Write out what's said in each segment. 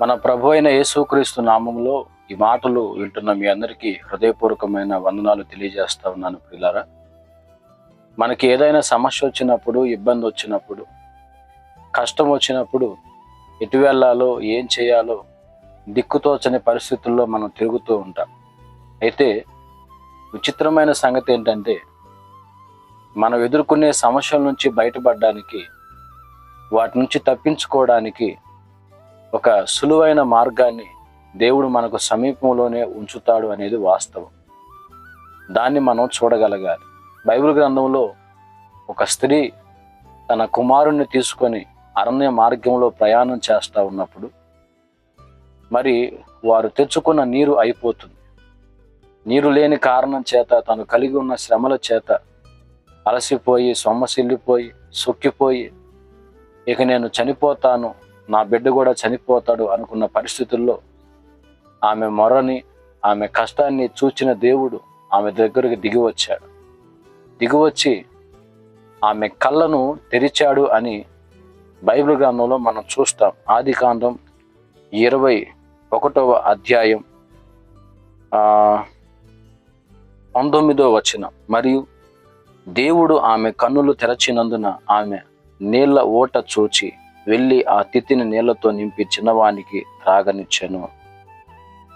మన ప్రభు అయిన యేసుక్రీస్తు నామంలో ఈ మాటలు వింటున్న మీ అందరికీ హృదయపూర్వకమైన వందనాలు తెలియజేస్తా ఉన్నాను పిల్లారా మనకి ఏదైనా సమస్య వచ్చినప్పుడు ఇబ్బంది వచ్చినప్పుడు కష్టం వచ్చినప్పుడు ఎటు వెళ్ళాలో ఏం చేయాలో దిక్కుతోచని పరిస్థితుల్లో మనం తిరుగుతూ ఉంటాం. అయితే విచిత్రమైన సంగతి ఏంటంటే మనం ఎదుర్కొనే సమస్యల నుంచి బయటపడడానికి వాటి నుంచి తప్పించుకోవడానికి ఒక సులువైన మార్గాన్ని దేవుడు మనకు సమీపంలోనే ఉంచుతాడు అనేది వాస్తవం. దాన్ని మనం చూడగలగాలి. బైబిల్ గ్రంథంలో ఒక స్త్రీ తన కుమారుణ్ణి తీసుకొని అరణ్య మార్గంలో ప్రయాణం చేస్తూ ఉన్నప్పుడు మరి వారు తెచ్చుకున్న నీరు అయిపోతుంది. నీరు లేని కారణం చేత తను కలిగి ఉన్న శ్రమల చేత అలసిపోయి సొమ్మసిల్లిపోయి సొక్కిపోయి ఇక నేను చనిపోతాను నా బిడ్డ కూడా చనిపోతాడు అనుకున్న పరిస్థితుల్లో ఆమె మొరని ఆమె కష్టాన్ని చూచిన దేవుడు ఆమె దగ్గరకు దిగి వచ్చాడు. దిగివచ్చి ఆమె కళ్ళను తెరిచాడు అని బైబిల్ గ్రంథంలో మనం చూస్తాం. ఆది కాండం ఇరవై ఒకటవ అధ్యాయం పంతొమ్మిదో వచనం. మరియు దేవుడు ఆమె కన్నులు తెరచినందున ఆమె నీళ్ళ ఓట చూచి వెళ్ళి ఆ తిత్తిని నీళ్ళతో నింపి చిన్నవానికి త్రాగనిచ్చాను.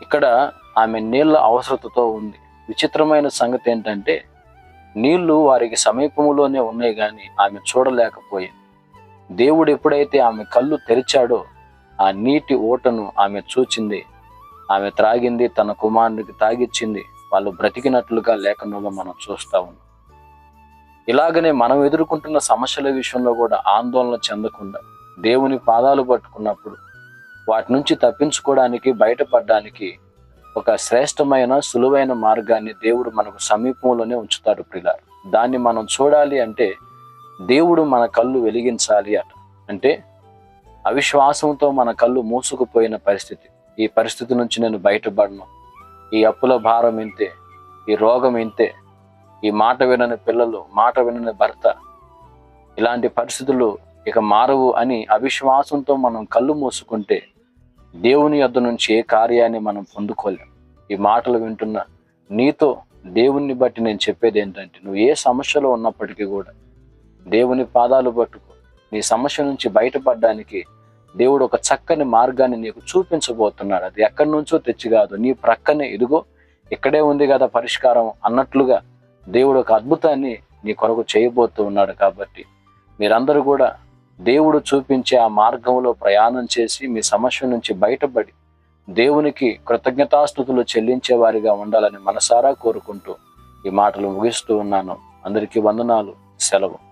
ఇక్కడ ఆమె నీళ్ళ అవసరతతో ఉంది. విచిత్రమైన సంగతి ఏంటంటే నీళ్ళు వారికి సమీపంలోనే ఉన్నాయి కానీ ఆమె చూడలేకపోయింది. దేవుడు ఎప్పుడైతే ఆమె కళ్ళు తెరిచాడో ఆ నీటి ఓటను ఆమె చూచింది. ఆమె త్రాగింది తన కుమారునికి తాగిచ్చింది. వాళ్ళు బ్రతికినట్లుగా లేఖనంలో మనం చూస్తా ఉన్నాం. ఇలాగనే మనం ఎదుర్కొంటున్న సమస్యల విషయంలో కూడా ఆందోళన చెందకుండా దేవుని పాదాలు పట్టుకున్నప్పుడు వాటి నుంచి తప్పించుకోవడానికి బయటపడడానికి ఒక శ్రేష్టమైన సులువైన మార్గాన్ని దేవుడు మనకు సమీపంలోనే ఉంచుతాడు ప్రిలారు దాన్ని మనం చూడాలి అంటే దేవుడు మన కళ్ళు వెలిగించాలి అట. అంటే అవిశ్వాసంతో మన కళ్ళు మూసుకుపోయిన పరిస్థితి. ఈ పరిస్థితి నుంచి నేను బయటపడను. ఈ అప్పుల భారం ఇంతే ఈ రోగం ఇంతే ఈ మాట వినని పిల్లలు మాట వినని భర్త ఇలాంటి పరిస్థితులు ఇక మారవు అని అవిశ్వాసంతో మనం కళ్ళు మూసుకుంటే దేవుని యొద్ద నుంచి ఏ కార్యాన్ని మనం పొందుకోలేం. ఈ మాటలు వింటున్న నీతో దేవుణ్ణి బట్టి నేను చెప్పేది ఏంటంటే నువ్వు ఏ సమస్యలో ఉన్నప్పటికీ కూడా దేవుని పాదాలు పట్టుకో. నీ సమస్య నుంచి బయటపడడానికి దేవుడు ఒక చక్కని మార్గాన్ని నీకు చూపించబోతున్నాడు. అది ఎక్కడి నుంచో తెచ్చి కాదు నీ ప్రక్కనే ఇదిగో ఇక్కడే ఉంది కదా పరిష్కారం అన్నట్లుగా దేవుడు ఒక అద్భుతాన్ని నీ కొరకు చేయబోతూ ఉన్నాడు కాబట్టి మీరందరూ కూడా దేవుడు చూపించే ఆ మార్గంలో ప్రయాణం చేసి మీ సమస్య నుంచి బయటపడి దేవునికి కృతజ్ఞతాస్థుతులు చెల్లించే వారిగా ఉండాలని మనసారా కోరుకుంటూ ఈ మాటలు ముగిస్తూ ఉన్నాను. అందరికీ వందనాలు. సెలవు.